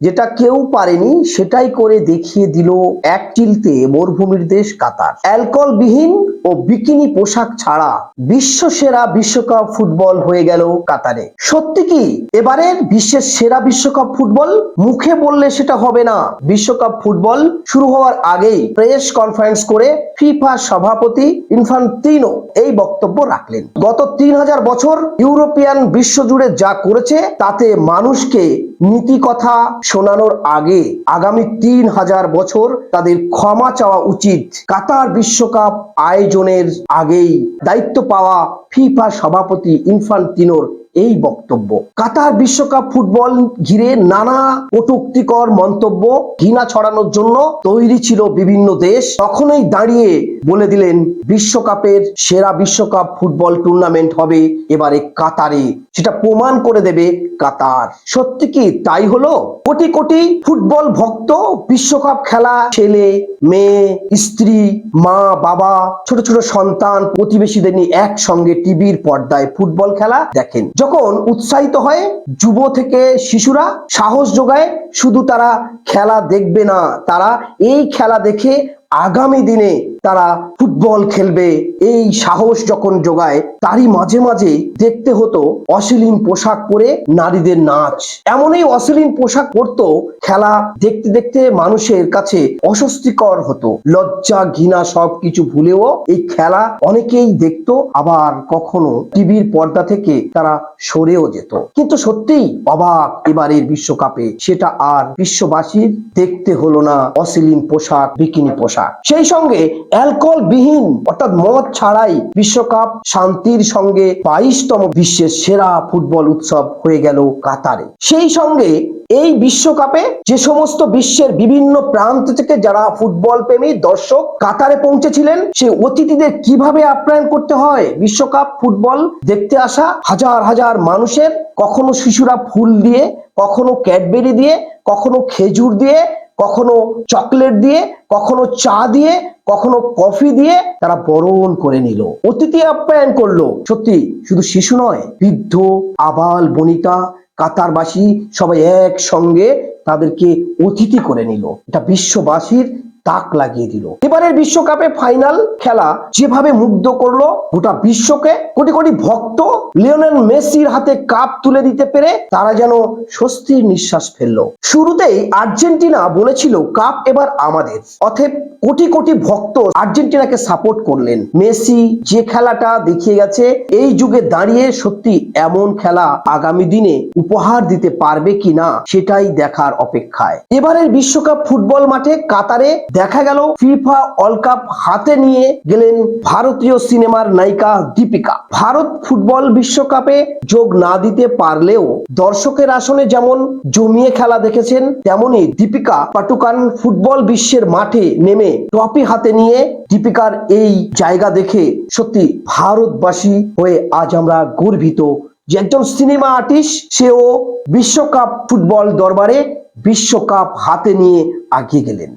যেটা কেউ পারেনি সেটাই করে দেখিয়ে দিল এক চিলতে মরুভূমির দেশ কাতার। অ্যালকোহলবিহীন ও বিকিনি পোশাক ছাড়া বিশ্ব সেরা বিশ্বকাপ ফুটবল হয়ে গেল কাতারে। সত্যি কি এবারের বিশ্বের সেরা বিশ্বকাপ ফুটবল? মুখে বললে সেটা হবে না। বিশ্বকাপ ফুটবল শুরু হওয়ার আগেই প্রেস কনফারেন্স করে ফিফা সভাপতি ইনফান্তিনো এই বক্তব্য রাখলেন। গত তিন হাজার বছর ইউরোপিয়ান বিশ্বজুড়ে যা করেছে, তাতে মানুষকে নীতি কথা শোনানোর আগে আগামী তিন হাজার বছর তাদের ক্ষমা চাওয়া উচিত। কাতার বিশ্বকাপ আয়োজনের আগেই দায়িত্ব পাওয়া ফিফা সভাপতি ইনফান্তিনোর এই বক্তব্য। কাতার বিশ্বকাপ ফুটবল ঘিরে নানা কটুক্তিকর মন্তব্য ঘৃণা ছড়ানোর জন্য তৈরি ছিল বিভিন্ন দেশ। তখনই দাঁড়িয়ে বলে দিলেন, বিশ্বকাপের সেরা বিশ্বকাপ ফুটবল টুর্নামেন্ট হবে এবারে কাতারে। সেটা প্রমাণ করে দেবে কাতার। সত্যি কি তাই হলো? কোটি কোটি ফুটবল ভক্ত বিশ্বকাপ খেলা, ছেলে, মেয়ে, স্ত্রী, মা, বাবা, ছোট ছোট সন্তান, প্রতিবেশীদের নিয়ে একসঙ্গে টিভির পর্দায় ফুটবল খেলা দেখেন। যখন উৎসাহিত হয়, যুব থেকে শিশুরা সাহস যোগায়, শুধু তারা খেলা দেখবে না, তারা এই খেলা দেখে আগামী দিনে তারা ফুটবল খেলবে। এই সাহস যখন যোগায় তারই মাঝে মাঝে দেখতে হতো অশ্লীল পোশাক পরে নারীদের নাচ। এমনই অশ্লীল পোশাক পরতো খেলা দেখতে দেখতে মানুষের কাছে অস্বস্তিকর হতো। লজ্জা, ঘৃণা সব কিছু ভুলেও এই খেলা অনেকেই দেখতো, আবার কখনো টিভির পর্দা থেকে তারা সরেও যেত। কিন্তু সত্যিই অবাক এবারের বিশ্বকাপে। সেটা আর বিশ্ববাসীর দেখতে হলো না। অশ্লীল পোশাক, বিকিনি পোশাক। সেই সঙ্গে অ্যালকোহল বিহীন অর্থাৎ মদ ছাড়াই বিশ্বকাপ শান্তির সঙ্গে বাইশতম বিশ্বের সেরা ফুটবল উৎসব হয়ে গেল কাতারে। সেই সঙ্গে এই বিশ্বকাপে যে সমস্ত বিশ্বের বিভিন্ন প্রান্ত থেকে যারা ফুটবল প্রেমী দর্শক কাতারে পৌঁছেছিলেন সেই অতিথিদের কীভাবে আপ্যায়ন করতে হয়? বিশ্বকাপ ফুটবল দেখতে আসা হাজার হাজার মানুষের, কখনো শিশুরা ফুল দিয়ে, কখনো ক্যাডবেরি দিয়ে, কখনো খেজুর দিয়ে কখনো চকলেট দিয়ে, কখনো চা দিয়ে, কখনো কফি দিয়ে তারা বরণ করে নিল। অতিথি আপ্যায়ন করল। সত্যি, শুধু শিশু নয়, বৃদ্ধ, আবাল, বনিতা, কাতারবাসী সবাই একসঙ্গে তাদেরকে অতিথি করে নিল। এটা বিশ্ববাসীর তাক লাগিয়ে দিল। এবারের বিশ্বকাপে ফাইনাল খেলা যেভাবে মুগ্ধ করল, গোটা বিশ্বকে কোটি কোটি ভক্ত লিওনেল মেসির হাতে কাপ তুলে দিতে পেরে তারা যেন স্বস্তির নিঃশ্বাস ফেলল। শুরুতেই আর্জেন্টিনা বলেছিল, কাপ এবার আমাদের। অথব কোটি কোটি ভক্ত আর্জেন্টিনাকে সাপোর্ট করলেন। মেসি যে খেলাটা দেখিয়ে গেছে, এই যুগে দাঁড়িয়ে সত্যি এমন খেলা আগামী দিনে উপহার দিতে পারবে কিনা, সেটাই দেখার অপেক্ষায়। এবারের বিশ্বকাপ ফুটবল মাঠে কাতারে দেখা গেল ফিফা ওয়ার্ল্ড কাপ হাতে নিয়ে গেলেন ভারতীয় সিনেমার নায়িকা দীপিকা। ভারত ফুটবল বিশ্বকাপে যোগ না দিতে পারলেও দর্শকের আসনে যেমন জমিয়ে খেলা দেখেছেন, তেমনি দীপিকা পাটুকান ফুটবল বিশ্বের মাঠে নেমে ট্রফি হাতে নিয়ে দীপিকার এই জায়গা দেখে সত্যি ভারতবাসী হয়ে আজ আমরা গর্বিত যে একজন সিনেমা আর্টিস্ট, সেও বিশ্বকাপ ফুটবল দরবারে বিশ্বকাপ হাতে নিয়ে আগিয়ে গেলেন।